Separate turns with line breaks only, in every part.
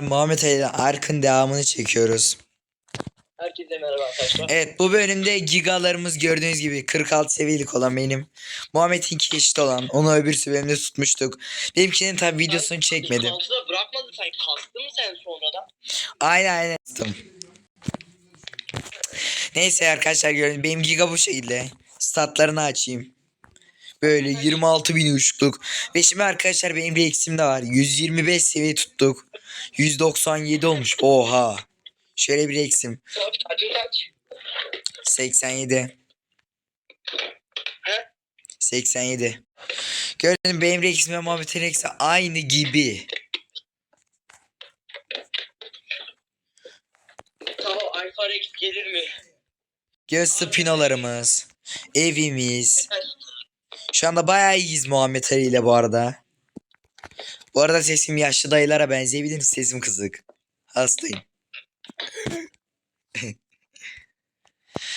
Muhammed Ali ile Ark'ın devamını çekiyoruz.
Herkese merhaba arkadaşlar.
Evet bu bölümde gigalarımız gördüğünüz gibi 46 seviyelik olan benim. Muhammed'in iki eşit olan. Onu öbür bölümde tutmuştuk. Benimkinin tabi videosunu çekmedim.
Kaltıda bırakmadın sen. Kastın mı sen sonradan?
Aynen aynen. Tamam. Neyse arkadaşlar gördüğünüz benim giga bu şekilde. Statlarını açayım. Böyle 26 bin uçluk. Ve şimdi arkadaşlar benim bir eksim de var. 125 seviye tuttuk. 197 olmuş. Oha. Şöyle bir eksim.
Tamam tacın kaç?
87.
He?
87. Gördüğünüz gibi benim Rex'im ve Muhammed'in Rex'i aynı gibi.
Tamam Alfa Rex gelir mi?
Göz spinolarımız. Evimiz. Şu anda bayağı iyiyiz Muhammed Ali ile bu arada. Bu arada sesim yaşlı dayılara benzeyebilir. Sesim kızık. Hastayım.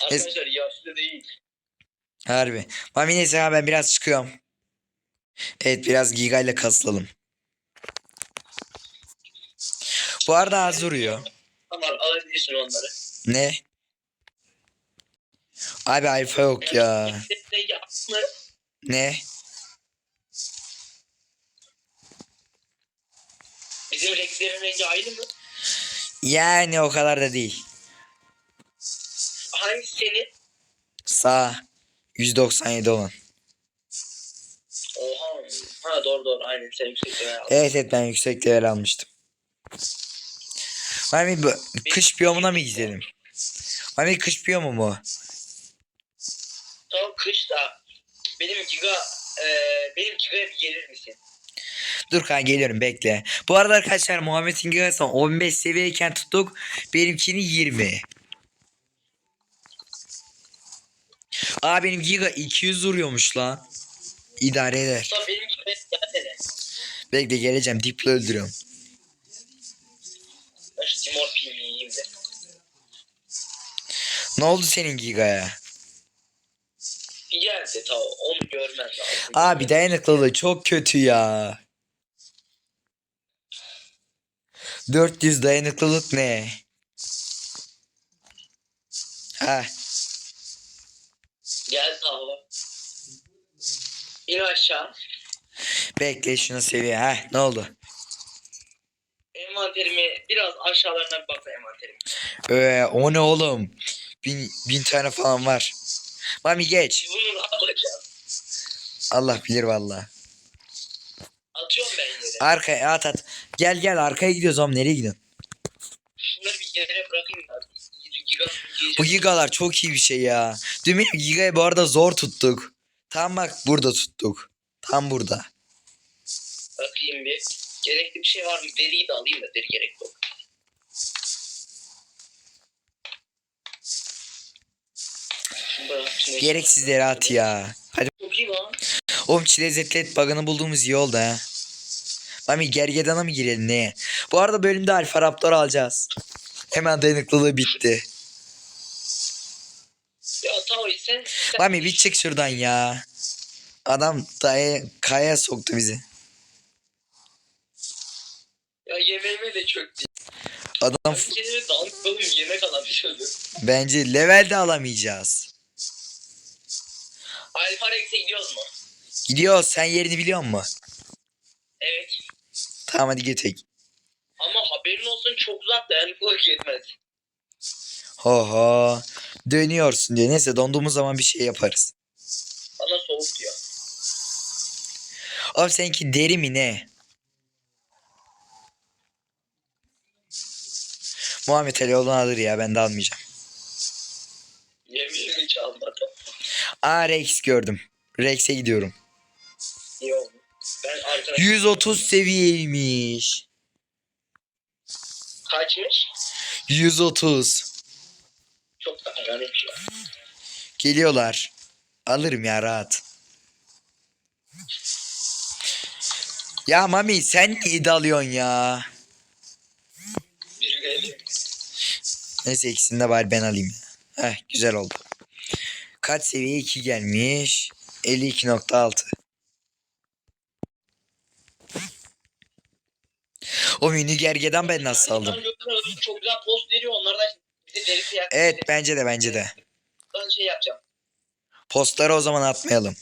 Arkadaşlar yaşlı değil.
Harbi. Mami neyse ya ben biraz çıkıyorum. Evet biraz Giga ile kasılalım. Bu arada az duruyor.
Tamam alabilirsin onları.
Ne? Abi alfa yok ya. Ne?
Bizim Rex'lerin rengi aynı mı?
Yani o kadar da değil.
Hangisi senin?
Sağ. 197 olan.
Oha. Ha doğru doğru aynen sen yüksek level aldın.
Evet evet ben yüksek level almıştım. Mami bu kış biyomuna mı gidelim? Mami kış biyomu mu?
Tamam kış da benim giga e, benim bir gelir misin?
Dur kanka geliyorum bekle. Bu arada arkadaşlar Muhammed'in gigasını 15 seviyeyken tuttuk. Benimkini 20. Aa benim giga 200 vuruyormuş lan. İdare eder. Bekle geleceğim. Diplo öldürüyorum. Ne oldu senin gigaya?
Gelse tamam onu görmen lazım.
Abi dayanıklılığı çok kötü ya. 400 dayanıklılık ne? Ha,
Gel tamam. İn aşağı.
bekle şunu seviye. Ha, ne oldu?
Envanterimi biraz aşağılarına bir bak envanterimi.
Ee, o ne oğlum? Bin, bin tane falan var. Mami geç.
Bunu ne yapacağız?
Allah bilir valla.
Atıyorum ben yere.
Arkaya at at. Gel gel arkaya gidiyoruz oğlum nereye gidiyorsun?
Şunları bir yere bırakayım da. Giga
Bu gigalar çok iyi bir şey ya. Dün gigayı bu arada zor tuttuk. Tam bak burada tuttuk. Tam burada.
Bakayım bir. Gerekli bir şey var mı? Deriyi de alayım da deri gerek yok.
Gereksizleri at ya. Hadi.
Çok iyi lan.
Oğlum çile lezzetli et bug'ını bulduğumuz iyi oldu ha. Mami gergedana mı girelim neye? Bu arada bölümde Alfa Raptor alacağız. Hemen dayanıklılığı bitti.
Ya tamam sen,
Mami bir çık şuradan ya. Adam daya, kaya soktu bizi.
ya yemeğime de çöktü.
Adam
kere dansalım yemek alamışız.
bence level de alamayacağız.
Alfa Rex'e gidiyoruz mu?
Gidiyor sen yerini biliyor musun?
Evet.
Tamam hadi götür.
Ama haberin olsun çok uzak dayanıklılık yetmez.
Ho ho. Dönüyorsun diyor. Neyse donduğumuz zaman bir şey yaparız.
Bana soğuk diyor.
Abi seninki deri mi ne? Muhammed Ali olan alır ya ben de almayacağım.
Yemeğimi çalmadım.
Aa Rex gördüm. Rex'e gidiyorum.
İyi oldu. Ben arkadaş
130 seviyeymiş.
kaçmış?
130.
Çok da garip şey.
Geliyorlar. Alırım ya rahat. Ya Mami sen niye dalıyorsun ya? Neyse ikisini de bari ben alayım. Heh güzel oldu. Kaç seviye 2 gelmiş? 52.6. O mini gergedan ben nasıl aldım?
Çok güzel post veriyor. Onlardan deri kıyak.
Evet bence de bence de.
Ben şey yapacağım.
Postları o zaman atmayalım.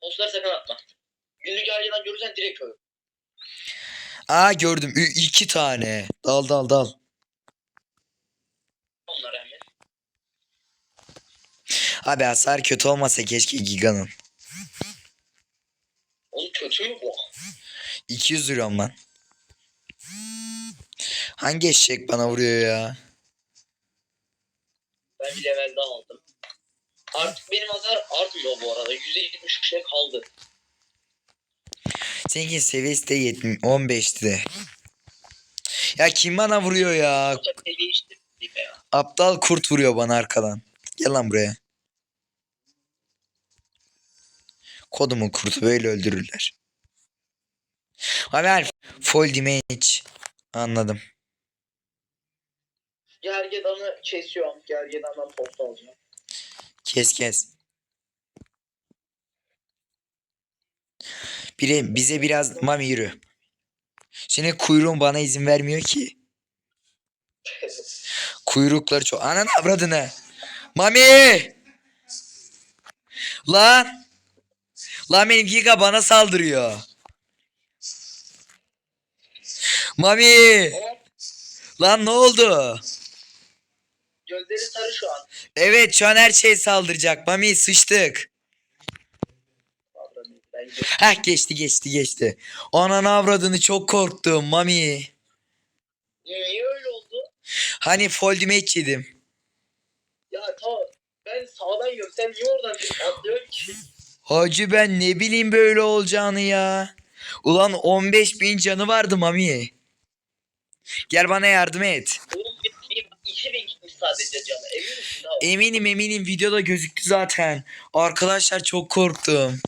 Postları sakın atma. Günlük aileden görürsen direkt öl.
Aa gördüm. Ü- iki tane. Dal dal dal.
Onlar hemen.
Abi hasar kötü olmasa keşke Giga'nın.
Oğlum kötü mü bu?
200 lira lan. Hangi eşek bana vuruyor ya?
Ben bir level daha aldım. Artık benim hasar artmıyor bu arada. 170 şey kaldı.
Seninki seviyesi de 70, 15'ti de. Ya kim bana vuruyor. Ya. Aptal kurt vuruyor bana arkadan. Gel lan buraya. Kodumun kurtu böyle öldürürler. Haber full damage. Anladım.
Gergedan'ı kesiyorum. Gergedan'dan posta alacağım.
Kes kes. Bire, bize biraz mami yürü. Senin kuyruğun bana izin vermiyor ki. Kuyrukları çok. Ananı avradını. Mami! Lan! Lan benim Giga bana saldırıyor. Mami!
Ama
Lan ne oldu?
gözleri sarı şu an.
Evet şu an her şey saldıracak. Mami sıçtık. Heh geçti geçti geçti. Ananı avradını çok korktum Mami.
Niye öyle oldu?
Hani damage yedim.
Ya tamam. Ben sağdan yiyorum. Sen niye oradan atlıyorsun ki?
Hacı ben ne bileyim böyle olacağını ya. Ulan 15 bin canı vardı Mami. Gel bana yardım et.
Oğlum benim 2000 gitmiş sadece canı. Emin misin? Tamam.
Eminim eminim videoda gözüktü zaten. Arkadaşlar çok korktum.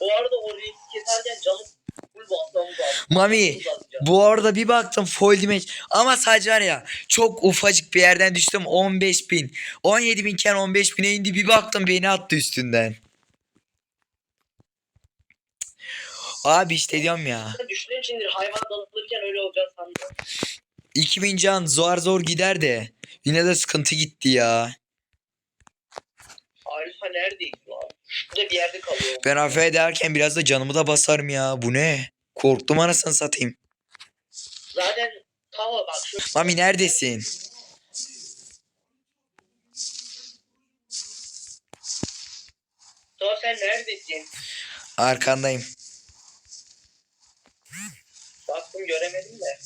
Bu arada o reisi keserken canı full.
Mami bu arada bir baktım full damage. Ama sadece var ya çok ufacık bir yerden düştüm 15 bin. 17 binken 15 bine indi bir baktım beni attı üstünden. Abi işte diyorum ya.
Düşündüğün içindir hayvan dalılırken öyle olacağını sanmıyorum.
2000 can zor zor gider de. Yine de sıkıntı gitti ya.
Alfa neredeydi lan? Şurada bir yerde kalıyor.
Ben AF ederken biraz da canımı da basarım ya. Bu ne? Korktum anasını satayım.
Zaten tamam bak şu
Mami neredesin?
Tamam sen neredesin?
Arkandayım.
Baktım göremedim de.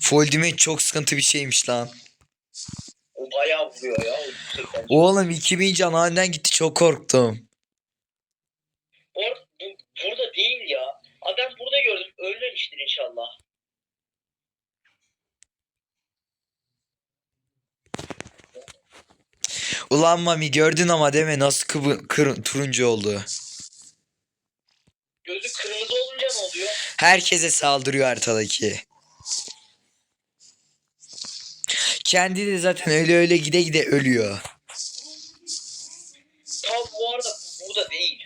Full damage çok sıkıntı bir şeymiş lan.
O bayağı vuruyor ya. O.
Oğlum 2000 can halinden gitti çok korktum.
Arada bu, burada değil ya. Adam burada gördüm. Ölmemiştir inşallah.
Ulan Mami gördün ama deme nasıl kıvı, kır- turuncu oldu.
Gözü kırmızı?
Herkese saldırıyor haritadaki. Kendi de zaten öyle öyle gide gide ölüyor.
Tam bu arada bu burada değil.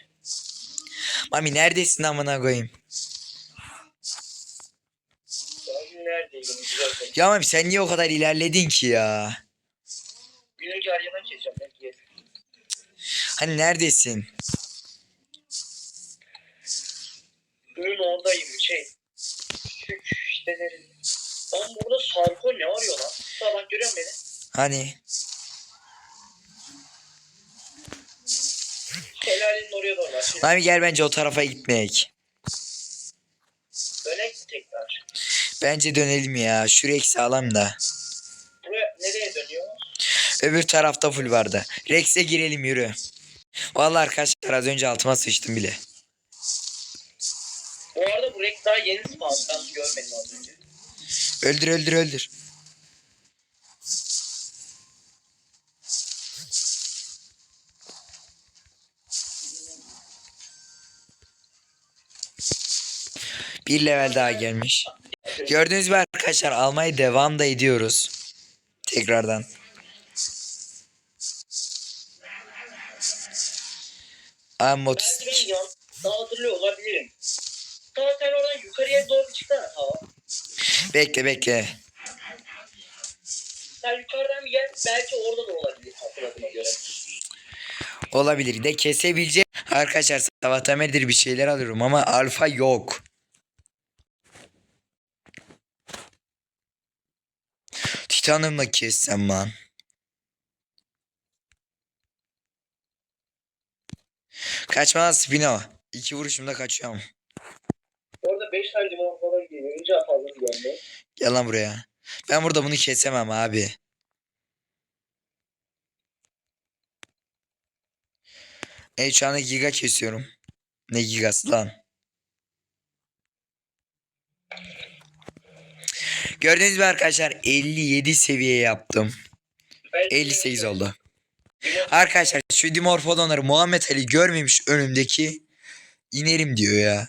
Mami neredesin amına koyayım?
Neredeyim?
Ya Mami sen niye o kadar ilerledin ki ya?
Günlük aryadan keseceğim. Belki.
Hani neredesin?
Günün oradayım. Şey. Şu işte nerede? Lan burada Sarko ne arıyor lan? Sağ bak görüyor musun beni?
Hani?
Helalinin oraya doğru var. Şimdi
Mami gel bence o tarafa gitmek.
dönek mi tekrar?
Bence dönelim ya. Şu Rex sağlam da.
Buraya nereye dönüyor?
Öbür tarafta full vardı. Rex'e girelim yürü. Vallahi arkadaşlar az önce altıma sıçtım bile.
Bu arada bu Rex daha yeni spawn. Ben görmedim az önce.
Öldür öldür öldür. Bir level daha gelmiş. Gördüğünüz gibi arkadaşlar almaya devam da ediyoruz. Tekrardan. Aa
Belki
motistik.
beni yan daha hatırlıyor olabilirim. Sen oradan yukarıya doğru çıksana tamam.
Bekle bekle.
Sen yukarıdan gel belki orada da olabilir hatırladığıma göre.
Olabilir de kesebilecek. Arkadaşlar beridir bir şeyler alıyorum ama alfa yok. Titanımla kessem lan. Kaçma lan Spino. İki vuruşumda kaçıyorum.
Orada 5 tane limon İnce fazlası geldi.
Gel lan buraya. Ben burada bunu kesemem abi. E şu anda giga kesiyorum. Ne gigası lan? Gördüğünüz gibi arkadaşlar 57 seviye yaptım.
Ben
58 oldu. Arkadaşlar şu dimorfodonları Muhammed Ali görmemiş önümdeki inerim diyor ya.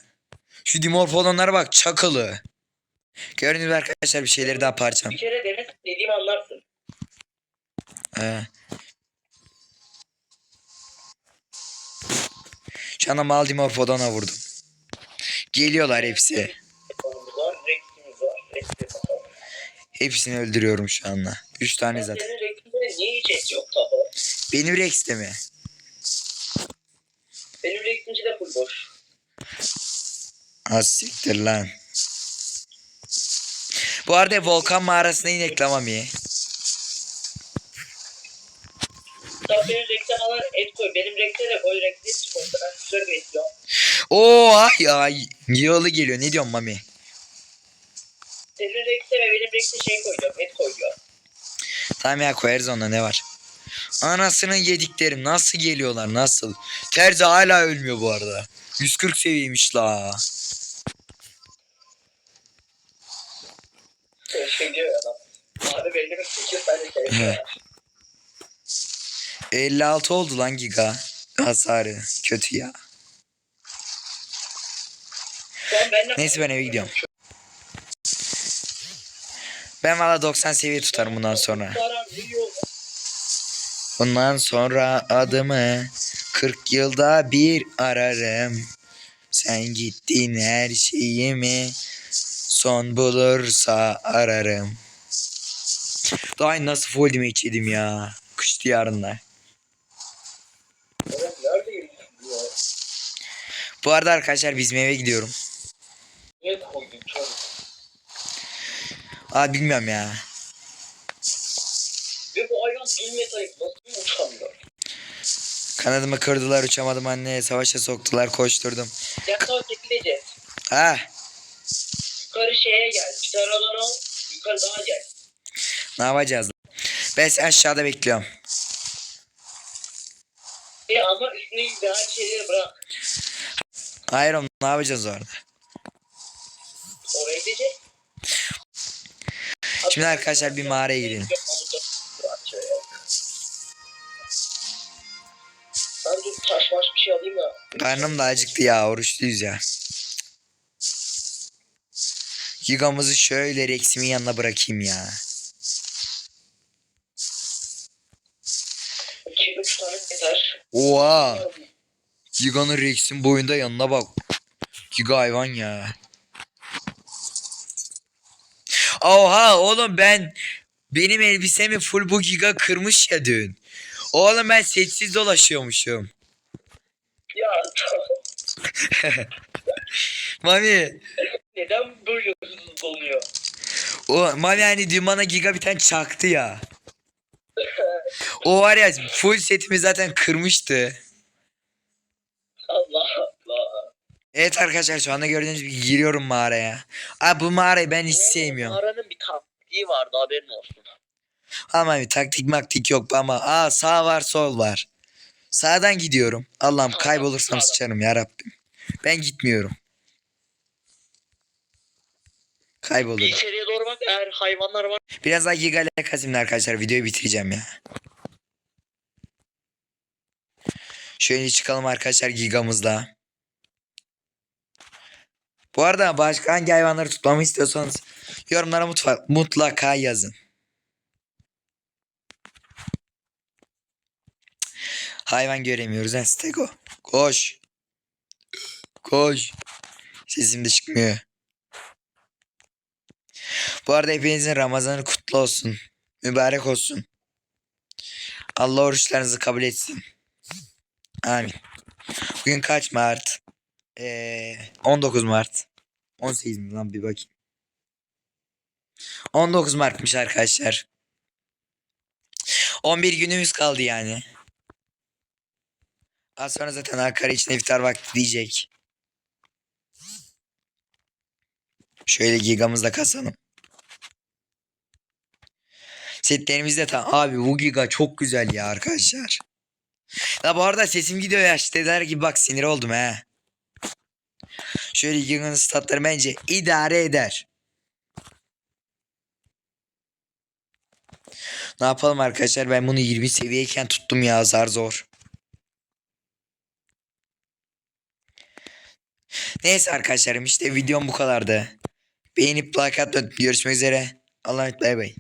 Şu dimorfodonlara bak çakılı. Gördüğünüz gibi arkadaşlar bir şeyleri daha parçam.
Bir kere dene dediğimi anlarsın.
He. Şu anda Maldimorphodon'a vurdum. Geliyorlar hepsi. Hepsini öldürüyorum şu anda. 3 tane zaten. Benim Rex'te mi?
Benim Rex'inci de full boş.
Az siktir lan. Bu arada volkan mağarasına inek Mami.
Taho benim Rex'e falan et koy. Benim de koy. Hiç koy. Ben güzel bekliyorum.
Oo ay ay. Yığılı geliyor. Ne diyorsun Mami?
Senin ve benim Rex'e şey koyacağım. Et koyacağım.
Tamam ya koyarız onda ne var? Anasının yedikleri nasıl geliyorlar nasıl? Terzi hala ölmüyor bu arada. 140 seviyeymiş la.
Şey diyor ya adam. Abi belli bir 8 tane şey
He.
var.
56 oldu lan giga. Hasarı. Kötü ya. Neyse ben eve gidiyorum. Ben valla 90 seviye tutarım bundan sonra. Bundan sonra adımı 40 yılda bir ararım. Sen gittin her şeyimi son bulursa ararım. Daha nasıl full damage yedim ya. Kış diyarında. Bu arada arkadaşlar bizim eve gidiyorum. Aa bilmiyorum ya.
Ve bu hayvan bilmeseydi nasıl uçamıyor?
Kanadımı kırdılar uçamadım anne. Savaşa soktular koşturdum.
Çekileceğiz.
Ha
Yukarı şeye gel. Adam al. Yukarı daha gel.
ne yapacağız? Ben seni aşağıda bekliyorum.
E ama üstüne değerli şeyleri bırak.
Hayır oğlum ne yapacağız orada?
Oraya gidecek.
Şimdi arkadaşlar bir mağaraya gidelim.
Ben dur taş maş bir şey alayım da.
Karnım da acıktı ya oruçluyuz ya. Gigamızı şöyle Rex'imin yanına bırakayım ya.
2 3 tane yeter.
Oha! Giga'nın Rex'in boyunda yanına bak. Giga hayvan ya. Oha oğlum ben benim elbisemi full bu giga kırmış ya dün. Oğlum ben setsiz dolaşıyormuşum.
Ya
Mami
neden böyle hızlı doluyor?
o Mami hani dün bana giga bir tane çaktı ya. O var ya full setimi zaten kırmıştı.
Allah Allah.
Evet arkadaşlar şu anda gördüğünüz gibi giriyorum mağaraya. Abi bu mağarayı ben hiç sevmiyorum.
Mağaranın bir taktiği vardı haberin olsun.
Ama bir taktik maktik yok ama aa sağ var sol var. Sağdan gidiyorum. Allah'ım kaybolursam sıçarım ya Rabbim. Ben gitmiyorum. Kaybolurum.
İçeriye doğru bak eğer hayvanlar var.
Biraz daha gigale kasimle arkadaşlar videoyu bitireceğim ya. Şöyle çıkalım arkadaşlar gigamızla. Bu arada başka hangi hayvanları tutmamı istiyorsanız yorumlara mutfa- mutlaka yazın. Hayvan göremiyoruz ha Stego. Koş. Koş. Sesim de çıkmıyor. Bu arada hepinizin Ramazanı kutlu olsun. Mübarek olsun. Allah oruçlarınızı kabul etsin. Amin. Bugün kaç Mart? Ee, 19 Mart. 18 mi lan bir bakayım. 19 Mart'mış arkadaşlar. 11 günümüz kaldı yani. Az sonra zaten Ankara için iftar vakti diyecek. Şöyle gigamızla kasalım. Setlerimiz de tam. Abi bu giga çok güzel ya arkadaşlar. La bu arada sesim gidiyor ya. Dediler gibi bak sinir oldum he. Şöyle giganın statları bence idare eder. Ne yapalım arkadaşlar ben bunu 20 seviyeyken tuttum ya zar zor. Neyse arkadaşlarım işte videom bu kadardı. Beğenip like atmayı görüşmek üzere. Allah'a emanet bay bay.